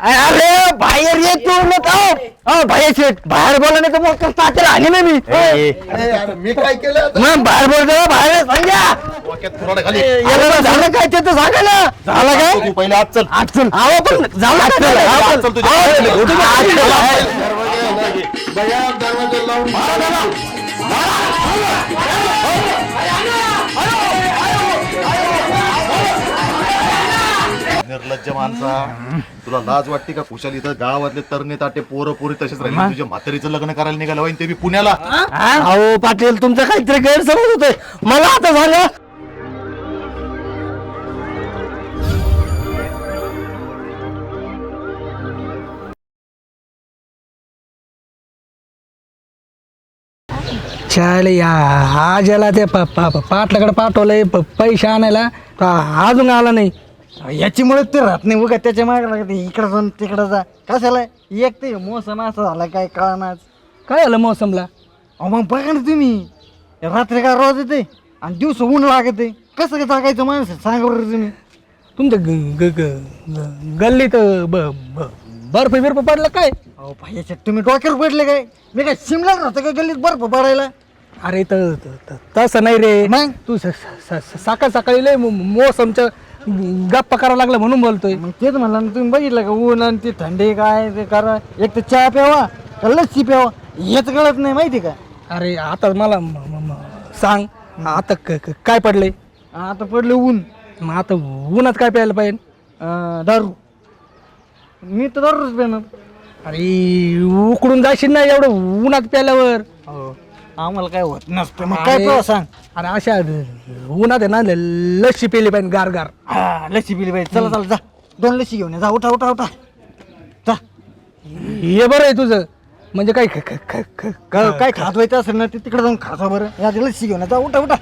अरे बाहेर ये तू मग अहो बाहेर शेट बाहेर बोला नाही तर मग तात्याला आणि ना मी? अरे, मी काय केलं आता? मग बाहेर बोलतो बाहेर सांगा डोक्यात. याला झालं काय ते तर सांगा ना. झालं तू काय? पहिले आत चल. चल. आहो पण झालं आत काय. आहो. निर्लज्ज माणसा. तुला लाज वाटते का? कुशाल इथं गावातले तरणे ताटे पोरं पोरी तसेच राहिले. तुझ्या म्हातारीचं लग्न करायला निघालं होईन ते बी पुण्याला. अहो पाटील तुमचं काहीतरी गैरसमज होतोय. मला आता सांगा. चाल या आज याला ते प- प- प- पाटलाकडे पाठवलंय प- पैसे आणायला तो अजून आला नाही. याच्यामुळे ते राहत नाही उगा त्याच्यामागे लागते इकडं जाऊन तिकडं जा. कशाला? एक ते मोसम असा झाला काय कळणार काय झालं मोसमला? अहो मग बघा ना तुम्ही. रात्री काय रोज येते? आणि दिवस ऊन लागते. कसं काय जागायचं माणूस सांगा बरं तुम्ही. तुमच्या ग- ग- ग- ग- गल्लीत ब- ब- बर्फ बिर्फ पडलं काय? अहो भाई याच्यात तुम्ही डोक्यावर पडले काय? मी काय शिमल्यात राहतो का गल्लीत बर्फ पडायला? अरे त- त- त- तसं नाही रे. मग? तू स- स- स- सकाळ सकाळी लय मो- मोसमच्या गप्पा करायला लागला म्हणून बोलतोय. मग तेच म्हणलं ना तुम्ही बघितलं का ऊन आणि ती थंडी काय ते करा एक तर चहा प्यावा का लस्सी प्यावा हेच कळत नाही माहिती का? अरे आता मला म- म- म- सांग आता क- क- काय पडलंय? आता पडले ऊन. मग आता उन्हात काय प्यायला पाहिजे? अं, दारू. मी तर दारूच पिणार. अरे उकडून जाशील ना एवढं उन्हात प्यायल्यावर. हो. आम्हाला काय होत नसतं. मग काय प्यावं सांग? अरे अशा उन्हात आहे ना ल- लस्सी पेली पाहिजे गार गार. हा लस्सी पिली पाहिजे. चला चला जा. दोन लस्सी घेऊन ये. जा उठा उठा उठा. जा. हे बरं आहे तुझं. म्हणजे काय ख- ख- ख- ख- काय काय खात व्हायचं असेल ना ते तिकडे जाऊन खाता बरं. या ते लस्सी घेऊन ये. जा उठा उठा.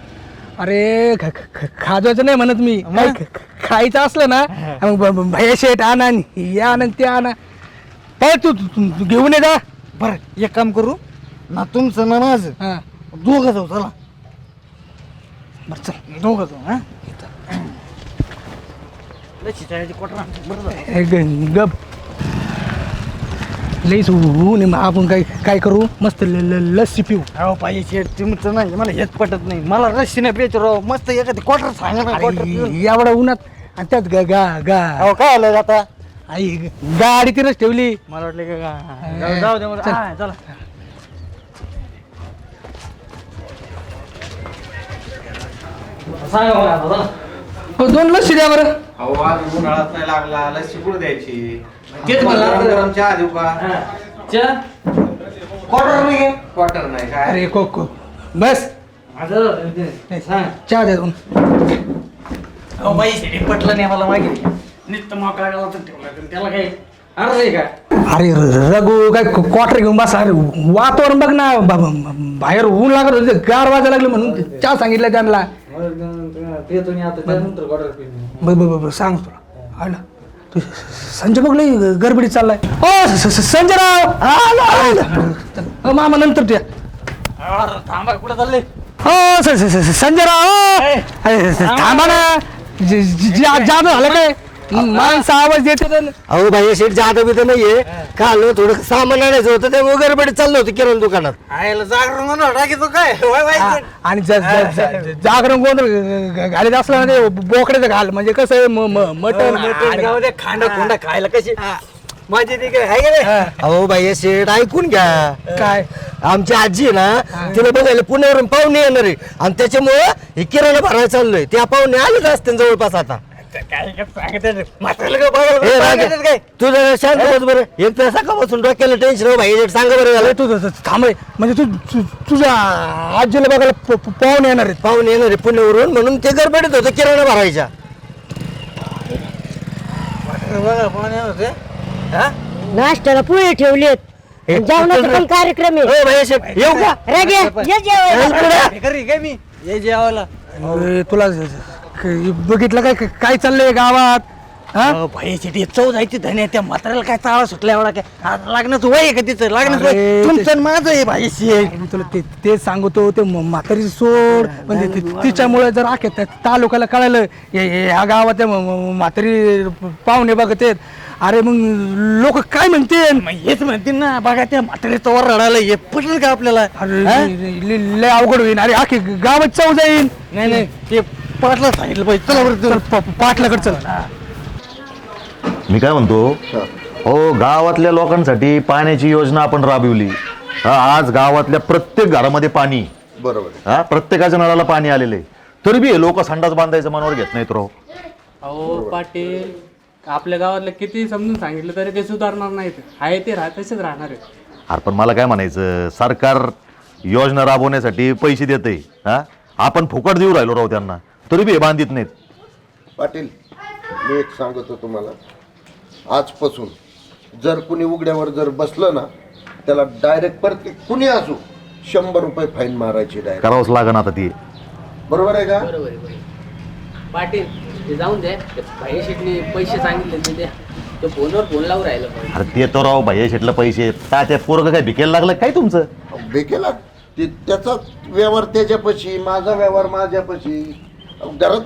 अरे ख- ख- ख- खाजवायचं नाही म्हणत मी. काय ख- ख- खायचं असलं ना मग भैया शेट आणा आणि हे आणा आणि ते आणा. तू तू- तू तू घेऊन ये जा. बरं एक काम करू. ना तुमचं ना माझं. हा. दोघं जाऊ चला. बरं चल. दोघं जाऊ हा. कोटरा बरं झालं. ग- गप. लईच ऊन आहे मग आपण काय काय करू? मस्त ल- ल- लस्सी पिऊ. अहो पाहिजे तुमचं नाही मला हेच पटत नाही. मला रस्सी नाही प्यायचं राव. मस्त एखादी क्वार्टर सांगा ना क्वार्टर पिऊन. अरे, उन्हात आणि त्यात गा गा गा. अहो काय आलं आता? आई गाडी तिथंच ठेवली. मला वाटलं का का- जाऊ- जाऊ दे. मला हा, चला. सांगा मला आता, चला. हो, दोन लस्सी द्या बरं. अहो आज उन्हाळ्यात नाही लागला लस्सी कुठं द्यायची? तेच म्हणलं गरम आता. गरम चहा देऊ का हा. च्या? क्वार्टर नाही घे. क्वार्टर नाही काय? अरे को को. बस. माझं ते- सांग. चहा द्या दोन. अहो बाई शेडी पटलं नाही मला माहिती नुसतं मोकळा गावात ठेवला पण त्याला काय अर्ज आहे का? अरे र- रघु काय क्वार्टर घेऊन बस. अरे वातावरण बघ ना. बा- बा- बाहेर ऊन लागत होते गार वाजायला लागले म्हणून चहा सांगितलं त्यांना. पितो नाही आता त्यानंतर सांग तुला. आला तू संजय बघ लई गडबडीत चाललाय. ओ स- स- संजयराव! आला, आला. चल, अ, मामा नंतर तुया थांबा कुठं चालले? हो स- स- स- संजयराव! ओ. अरे, स- थांबा ना. ज- ज- जा- जादू झालं काय? माणसं आवाज देते तर. अहो भाई जादा तर नाहीये. काल थोडं सामान आणायचं होतं ते वगैरे बडे चाललं होतं किराणा दुकानात. आयला जागरण म्हणून टाकीतो काय? वय वय हा, आणि ज- ज- ज- जागरण गोंधळ घालीत असलं ना ते बोकड्याचं घाल. म्हणजे कसं आहे, म- म- मटण आणि- खांड खुंड खायला कशी? माझी ती काय आहे का नाही? अहो भाई शेठ ऐकून घ्या. काय? आमची आजी आहे ना तिला बघायला पुण्यावरून पाहुणे येणार आहे. आणि त्याच्यामुळं हे किराणा भरायला चाललोय. त्या पाहुणे आलेच असते जवळपास आता. राजा, काय तू जरा शांत बस बरं. एक सकाळपासून डोक्याला टेन्शन हो भाई. सांगा बरं झालं तू तू- थांब रे. म्हणजे तू तू- तुझ्या आजीला बघायला प- प- पाहुणे येणार आहेत. पाहुणे येणार आहे पुण्यावरून म्हणून ते गडबडीत होतं किराणा भरायच्या. हा नाश्त्याला पोहे ठेवलेत. हे जेवणाचा पण कार्यक्रम आहे. हो भाई शेठ येऊ का? रागे ये जेवायला. हे करी काय मी ये जेवायला. अरे, तुला ज- ज- क- बघितलं काय? काय चाललंय गावात? हा? भाई चव जायची धने त्या म्हाताऱ्याला काय चाळा सुटला एवढा काय? हा, लग्नाचं वय आहे का तिचं? लग्नाचं अरे, वय ते- तुमचं आणि माझं आहे भाई शेठ मी तुला ते तेच सांगतो ते म- म्हातारी सोड. म्हणजे ते- तिच्यामुळे जर आखे त्या तालुक्याला कळालं हे- हे- ह्या गावात त्या म- म- म्हातारी पाहुणे बघत आहेत. अरे मग लोक काय म्हणते मग हेच म्हणतील ना बघा त्या म्हातारीचं वर रडायला हे पटेल का आपल्याला? अरे हा? लय लय अवघड होईल अरे आखी गावात चव जाईल नाही नाही ते पाटला सांगितलं पाहिजे. चला बरं चल चल. प- प- पाटलाकडे चल. मी काय म्हणतो? हो. गावातल्या लोकांसाठी पाण्याची योजना आपण राबविली. हा, आज गावातल्या प्रत्येक घरामध्ये पाणी. बरोबर. हा प्रत्येकाच्या नळाला पाणी आलेले. तरी बी लोक संडास बांधायचं मनावर घेत नाहीत राव. अहो पाटील आपल्या गावातलं किती समजून सांगितलं तरी ते सुधारणार नाहीत. आहे ते राह तसेच राहणार आहे अरे पण मला काय म्हणायचं? सरकार योजना राबवण्यासाठी पैसे देते. हा? आपण फुकट देऊ राहिलो राव त्यांना. तरी बी हे बांधित नाहीत. पाटील मी एक सांगतो तुम्हाला. आजपासून जर कुणी उघड्यावर जर बसलं ना त्याला डायरेक्ट परत कुणी असो शंभर रुपये फाईन मारायची डायरेक्ट करावंच लागण आता ती. बरोबर आहे का? बरोबर आहे बरोबर. पाटील ते जाऊन द्या. ते भाई शेटने पैसे सांगितले ते द्या. ते फोनवर फोन लावून राहिलं पण अरे ते तो राव भैया शेटला पैसे. ता त्या पोरग काय भिकेला लागलं काय तुमचं? बेकेला ते त्याचा व्यवहार त्याच्यापाशी माझा व्यवहार माझ्यापाशी. घरात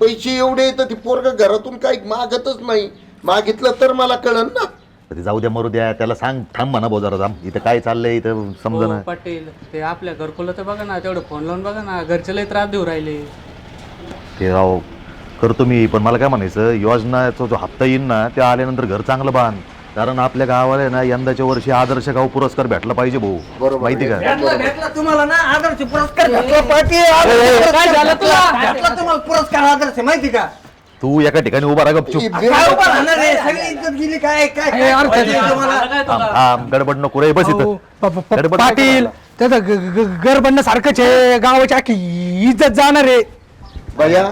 पैसे एवढे तर ती पोरग घरातून काही मागतच नाही. मागितलं तर मला कळन ना. ते जाऊ द्या मरू द्या त्याला सांग थांब म्हणा भाऊ जरा थांब. इथं काय चाललंय इथं समजा हो, पाटील ते आपल्या घरकुलं तर बघा ना तेवढं फोन लावून बघा ना घरचे लय त्रास देऊ राहिले. ते राव करतो मी पण मला काय म्हणायचं योजनाचा जो हप्ता येईन ना ते आल्यानंतर घर चांगलं बांध. कारण आपल्या गावाला आहे ना यंदाच्या वर्षी आदर्श गाव पुरस्कार भेटला पाहिजे भाऊ. बरोबर. माहिती का? भेटला भेटला तुम्हाला ना आदर्श पुरस्कार भेटला. पाटील आदर्श काय झालं तुला? भेटला. तुम्हाला पुरस्कार आदर्श माहिती का? तू एका ठिकाणी उभा राहा गपचूप. ही काय उभा राहणार रे सगळी इज्जत गेली काय? काय अरे यार, काय त्याच्या- तुम्हाला? थांब गडबड नको रे बस इथं. प- प- प- गडबड पाटील त्याचं ग- ग- ग- घर बनणं सारखंच आहे गावाची आखी इज्जत जाणार आहे. भैया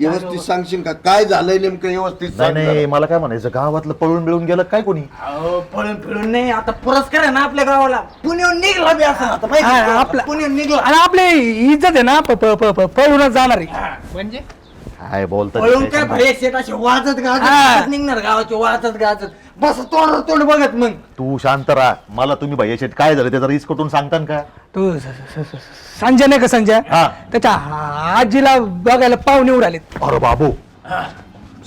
व्यवस्थित सांगशील का? काय झालंय नेमकं व्यवस्थित नाही सांग नाही जरा. मला काय म्हणायचं गावातलं पळून मिळून गेलं काय कोणी? अहो, पळून फिरून नाही आता पुरस्कार आहे ना आपल्या गावाला. पुण्याहून निघला बी असं आता माहिती हा, का? आपला- पुण्याहून निघला. आणि आपली इज्जत आहे ना प- प- प- प- पळूनच जाणार. आहे म्हणजे? काय बोलतात पळून काय भले शेत असे वाजत हा. गाजत निघणार गावाचे वाजत गाजत. बस तोंड तोंड बघत मग. तू शांत राहा. मला तुम्ही भैया शेट काय झालं त्याचा रिस्क कटून सांगता का? तू स- स- स- संजय नाही का संजय हा. त्याच्या आजीला बघायला पाहुणे उडाले अरे बाबू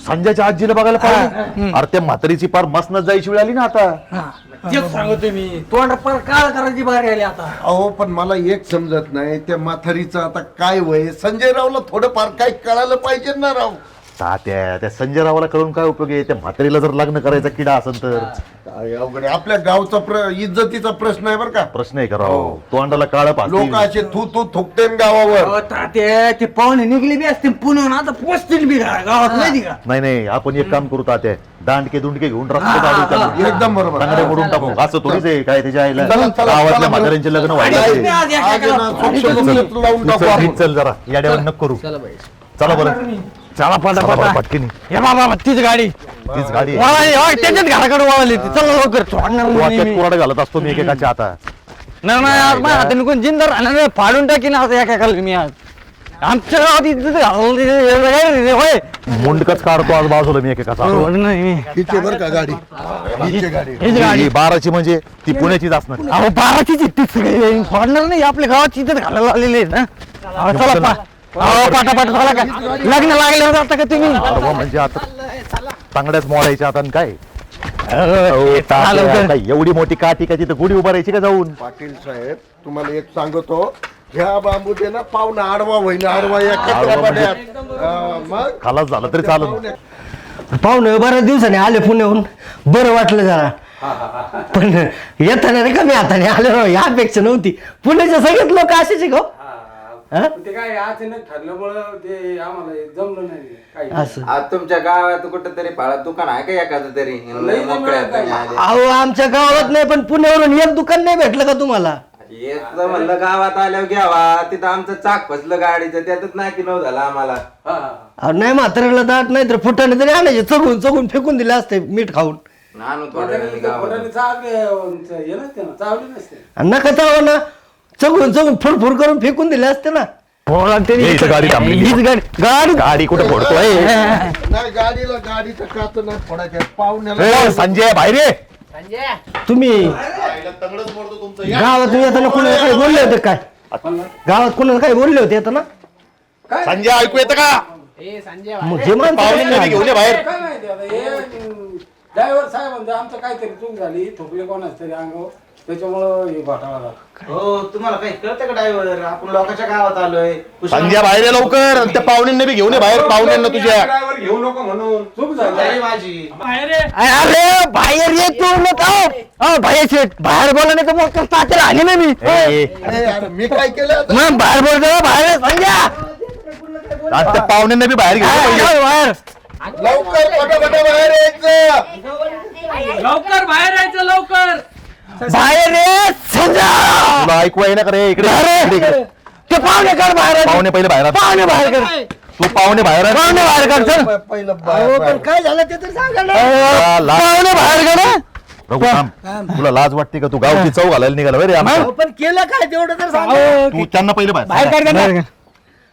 संजयच्या आजीला बघायला पाहिजे अरे त्या म्हातारीची पार मसनच जायची वेळ आली ना आता. तेच सांगतो मी. तोंड पर काळ करायची बारी आली आता. अहो पण मला एक समजत नाही त्या माथारीचं आता काय वय? संजय रावला थोडंफार काही कळायला पाहिजे ना राव. तात्या त्या संजय रावाला कळून काय उपयोग आहे? त्या म्हातारीला जर लग्न करायचा किडा असेल तर? काय अवघड आहे. आपल्या गावचा प्र इज्जतीचा प्रश्न आहे बरं का. प्रश्न आहे का राव? तोंडाला काळ लोक असे थू थू थुकते गावावर. ते पाहुणे निघले बी असते पुण्याहून आता पोचतील बी गा- गावात माहिती का नाही नाही आपण एक काम करू तात्या. दांडके दुंडके घेऊन रस्ते काढू त्याला. एकदम बरोबर. बांगड्या मोडून टाकू. असं थोडीच आहे काय त्याच्या आईला? चला, चला, गावातल्या चला, म्हाताऱ्यांचे लग्न आणि व्हायला तुम्ही आज एका आज आहे ना, एकाला- सोक्ष लग्न लावून टाकू चल, आपण. चल जरा. याड्यावर नको करू. चला बरं. चला पटा चला बरं, पटकीनी. हे बाबा तीच गाडी. तीच गाडी. आहे. वळाली, होय, त्याच्याच घराकडे वळाली ती. चला लवकर सोडणार तू नाही मी. कुराड घालत असतो मी एकेकाच्या आता. नाही नाही यार, माझ्या हाताने कोण जिंदा राहणार नाही. फाडून टाकीन आता एका काल मी आज. आमच्या गावात इज्जत घालवली, एवढं काय रे, होय. मुंडकच काढतो आज बाजूला मी एकेकाचा. सोड नाही मी. हिचे बरं का गाडी? हिचे गाडी. हीच गाडी. ही बाराची म्हणजे ती पुण्याचीच असणार. अहो बाराचीच इतकीच सगळी सोडणार नाही. आपल्या गावात इज्जत घालायला आलेली आहे ना. अहो, चला पा. अहो पाटा पाटा चला का? लग्न लागल्यावर जाता का तुम्ही? म्हणजे आता चांगल्याच मोडायच्या आता आणि काय? अहो, तात्या, एवढी मोठी काठी का तिथं गुढी उभारायची का जाऊन? पाटील साहेब तुम्हाला एक सांगतो ह्या बांबू दे ना पाहुणा आडवा होईना आडवा या कचऱ्यापाड्यात. अं, मग? खालाच झालं तरी चालून पाहुणे. बऱ्याच दिवसाने आले पुण्याहून. बरं वाटलं जरा. पण येताना रे कमी हाताने आले राव ही अपेक्षा नव्हती. पुण्याचे सगळेच लोक असेच का हो? ते काय अचानक ठरल्यामुळं ते आम्हाला जमलं नाही काही. असं. आज तुमच्या गावात कुठं तरी फाळा दुकान आहे का एखादं तरी? आले. अहो आमच्या गावात नाही पण पुण्यावरून एक दुकान नाही भेटलं का तुम्हाला? येत म्हणलं गावात आल्यावर घ्यावा. तिथं आमचं चाक फसलं गाडीचं त्यातच नाकी नऊ झाला आम्हाला. अहो, नाही म्हाताऱ्याला दाट नाही तर फुटाने तरी आणायचे चढून चढून फेकून दिले असते मीठ खाऊन. नानू थोड्या वेळाने गावाला चावले नसते आणि नका चावं ना. चगून चगून फुरफुर करून फेकून दिले असते ना. इथं गाडी. हीच गाडी गाडी गाडी कुठे फोडतोय? नाही गाडीला गाडीचं काच नाही फोडायचं. पाहुण्याला ए, संजय बाहेर ये. संजय. तुम्ही गावातून येताना कुणाला काही बोलले होते काय? गावात कुणाला काही बोलले होते येताना? संजय ऐकू येतं का? ए संजय मग जे काय घेऊन ये बाहेर. काय माहिती आता? हे ड्रायव्हर साहेबांचं आमचं काहीतरी चूक झाली थोपले कोणाच तरी अंगावर. त्याच्यामुळं हे घोटाळा झाला. हो तुम्हाला काही कळतं का ड्रायव्हर आपण लोकांच्या गावात आलोय. संजय बाहेर ये लवकर. आणि त्या पाहुण्यांना बी घेऊन ये बाहेर पाहुण्यांना तुझ्या. ड्रायव्हर घेऊ नको म्हणून. चूक झाली. झाली माझी. अरे बाहेर ये तू नको बाहेर शेट बाहेर बोला नाही तर मग तात्याला आणि ना मी. ए, मी काय केलं? मग बाहेर बोलतो बाहेर संध्या. आणि त्या पाहुण्यांना बी बाहेर घेऊन ये. बाहेर. लवकर पटापटा बाहेर यायचं. लवकर बाहेर यायचं लवकर. बाहेर ये तुला ऐकू आहे ना का रे इकडे इकडे, इकडे. ते पाहुणे कर बाहेर. पाहुणे पहिले बाहेर आण. पाहुणे बाहेर कर तू पाहुणे बाहेर आण. पाहुणे बाहेर कर चल प- पहिलं बाहेर बाहेर. काय झालं ते तर सांगा ना तुला लाज- पाहुणे बाहेर कर ना. रघु, थांब. तुला लाज वाटते का तू गावची चौ घालायला निघाला होय रे आमचं? पण केलं काय तेवढं तर सांगा तू त्यांना पहिले बाहेर बाहेर काढ त्यांना.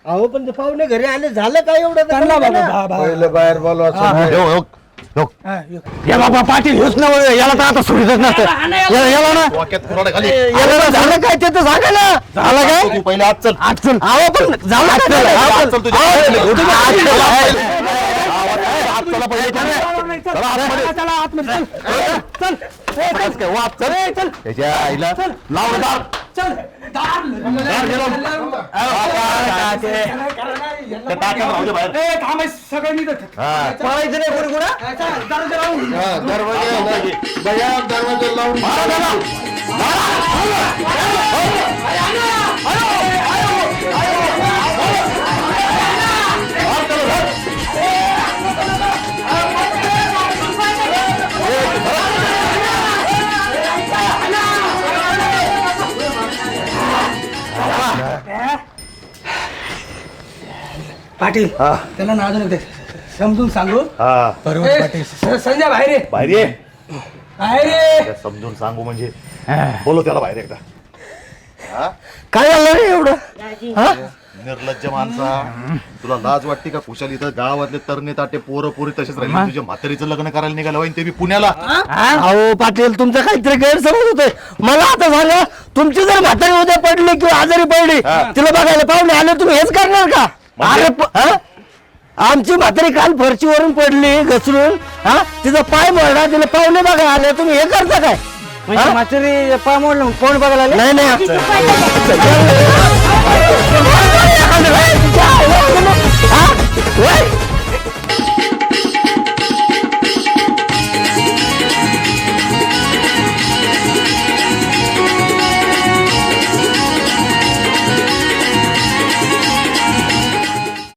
अहो पण ते पाहुणे घरी आले झालं काय एवढं तर त्यांना सांगा बाबा, ना. बा- बा- पहिलं बाहेर बोलवा हा, यो. या बाबा पाटील हेच ना याला तर आता सोडीतच नसतं. याला याला ना? डोक्यात कुऱ्हाड खाली. याला ना झालं काय ते तर सांगा ना झालं काय? तू पहिले आज चल. पण झालं काय? पहिले. आतमध्ये. त्याच्या आईला रे दार. चल दार. दार घे लावून. त्या टाक्यात राहू दे बाहेर. ए, थांब, हे सगळं निघत. हा. पळायचं नाही कोणी कोणा दरवाजा लावून. हा, दरवाजा. बया दरवाजा लावून पाटील त्याला ना अजून एकदा समजून सांगू. हा. बरोबर पाटील. स- संजय बाहेर ये. बाहेर ये. बाहेर ये. त्या समजून सांगू म्हणजे. बोलो त्याला बाहेर एकदा. काय झालं रे एवढं? हा? निर्लज्ज माणसा. तुला लाज वाटते का कुशाल इथं गावातले तरणे ताटे पोरं पोरी तसेच राहिले? तुझ्या म्हातारीचं लग्न करायला निघालं होईन ते बी पुण्याला. अहो पाटील तुमचं काहीतरी गैरसमज होतोय. मला आता सांगा तुमची जर म्हातारी उद्या पडली किंवा आजारी पडली तिला बघायला पाहुणे आले तुम्ही हेच करणार का? म्हणजे? अरे प- आमची म्हातारी काल फरशीवरून पडली घसरून. हा? तिचा पाय मोडला तिला पावले बघा आले. तुम्ही हे करता काय? म्हणजे म्हातारी पाय मोडलं कोण बघायला आले? नाही नाही. हा?